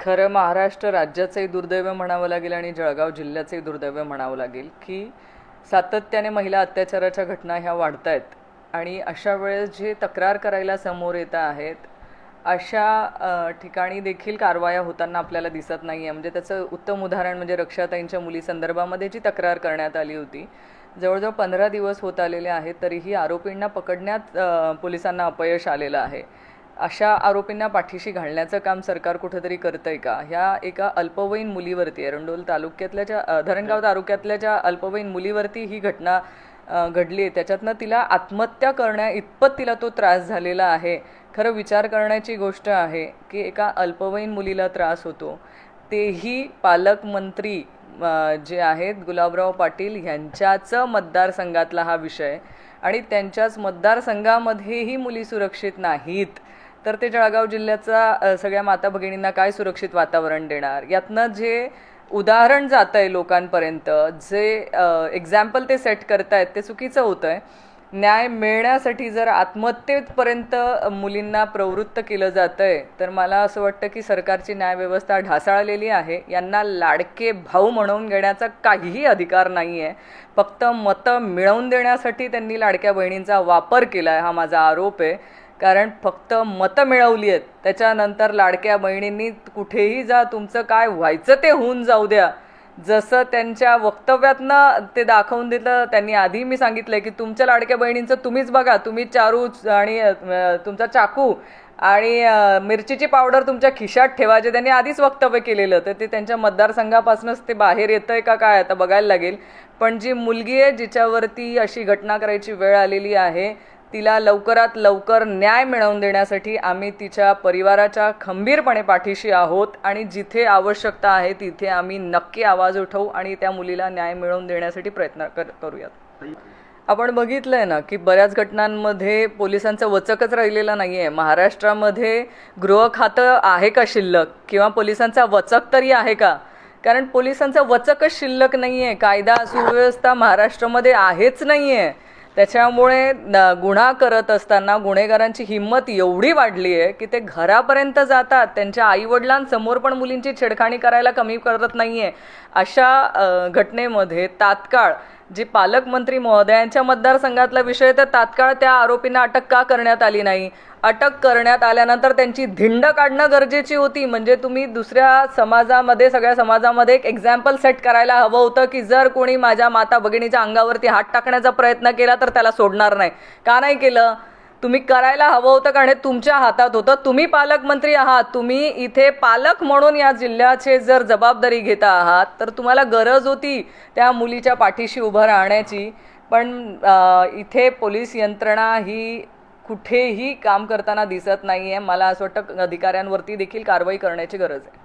खरं महाराष्ट्र राज्याचंही दुर्दैव म्हणावं लागेल आणि जळगाव जिल्ह्याचंही दुर्दैव म्हणावं लागेल की सातत्याने महिला अत्याचाराच्या घटना ह्या वाढत आहेत आणि अशा वेळेस जे तक्रार करायला समोर येत आहेत अशा ठिकाणी देखील कारवाया होताना आपल्याला दिसत नाही आहे म्हणजे त्याचं उत्तम उदाहरण म्हणजे रक्षाताईंच्या मुलीसंदर्भामध्ये जी तक्रार करण्यात आली होती जवळजवळ पंधरा दिवस होत आलेले आहेत तरीही आरोपींना पकडण्यात पोलिसांना अपयश आलेलं आहे. अशा आरोपींना पाठीशी घालण्याचं काम सरकार कुठंतरी करतंय का? ह्या एका अल्पवयीन मुलीवरती एरंडोल तालुक्यातल्या ज्या धरणगाव तालुक्यातल्या ज्या अल्पवयीन मुलीवरती ही घटना घडली आहे त्याच्यातनं तिला आत्महत्या करण्या इतपत तिला तो त्रास झालेला आहे. खरं विचार करण्याची गोष्ट आहे की एका अल्पवयीन मुलीला त्रास होतो. तेही पालकमंत्री जे आहेत गुलाबराव पाटील यांच्याच मतदारसंघातला हा विषय. आणि त्यांच्याच मतदारसंघामध्येही मुली सुरक्षित नाहीत. तर ते जळगाव जिल्ह्याचा सगळ्या माता भगिनींना काय सुरक्षित वातावरण देणार? यातनं जे उदाहरण जात आहे लोकांपर्यंत जे एक्झाम्पल ते सेट करतायत ते चुकीचं होतं आहे न्याय मिळण्यासाठी जर आत्महत्येपर्यंत मुलींना प्रवृत्त केलं जातं आहे तर मला असं वाटतं की सरकारची न्यायव्यवस्था ढासाळलेली आहे. यांना लाडके भाऊ म्हणून घेण्याचा काहीही अधिकार नाही आहे फक्त मतं मिळवून देण्यासाठी त्यांनी लाडक्या बहिणींचा वापर केला आहे हा माझा आरोप आहे. कारण फक्त मतं मिळवली आहेत. त्याच्यानंतर लाडक्या बहिणींनी कुठेही जा तुमचं काय व्हायचं ते होऊन जाऊ द्या. जसं त्यांच्या वक्तव्यातनं ते दाखवून दिलं त्यांनी आधी मी सांगितलं की तुमच्या लाडक्या बहिणींचं तुम्हीच बघा तुम्ही चारू आणि तुमचा चाकू आणि मिरचीची पावडर तुमच्या खिशात ठेवायचे त्यांनी आधीच वक्तव्य केलेलं तर ते त्यांच्या मतदारसंघापासूनच ते बाहेर येतं आहे का काय आता बघायला लागेल. पण जी मुलगी आहे जिच्यावरती अशी घटना करायची वेळ आलेली आहे तिला लवकरात लवकर न्याय मिळवून देण्यासाठी आम्ही तिच्या परिवाराच्या खंबीरपणे पाठीशी आहोत आणि जिथे आवश्यकता आहे तिथे आम्ही नक्की आवाज उठवू आणि त्या मुलीला न्याय मिळवून देण्यासाठी प्रयत्न कर करूयात. आपण बघितलंय ना की बऱ्याच घटनांमध्ये पोलिसांचं वचकच राहिलेलं नाही आहे महाराष्ट्रामध्ये गृह खातं आहे का शिल्लक? किंवा पोलिसांचा वचक तरी आहे का? कारण पोलिसांचं वचकच शिल्लक नाही आहे कायदा सुव्यवस्था महाराष्ट्रामध्ये आहेच नाही आहे त्याच्यामुळे गुन्हा करत असताना गुन्हेगारांची हिंमत एवढी वाढली आहे की ते घरापर्यंत जातात. त्यांच्या आईवडिलांसमोर पण मुलींची छेडखाणी करायला कमी करत नाही आहे अशा घटनेमध्ये तात्काळ जी पालकमंत्री महोदयांच्या मतदारसंघातला विषय तर तात्काळ त्या आरोपींना अटक का करण्यात आली नाही? अटक करण्यात आल्यानंतर त्यांची धिंड काढणं गरजेची होती. म्हणजे तुम्ही दुसऱ्या समाजामध्ये सगळ्या समाजामध्ये एक एक्झाम्पल सेट करायला हवं होतं की जर कोणी माझ्या माता भगिनीच्या अंगावरती हात टाकण्याचा प्रयत्न केला तर त्याला सोडणार नाही. का नाही केलं? तुम्ही करायला हवं होतं कारण हे तुमच्या हातात होतं. तुम्ही पालकमंत्री आहात. तुम्ही इथे पालक म्हणून या जिल्ह्याचे जर जबाबदारी घेता आहात तर तुम्हाला गरज होती त्या मुलीच्या पाठीशी उभं राहण्याची. पण इथे पोलीस यंत्रणा ही कुठेही काम करताना दिसत नाही आहे मला असं वाटतं अधिकाऱ्यांवरती देखील कारवाई करण्याची गरज आहे.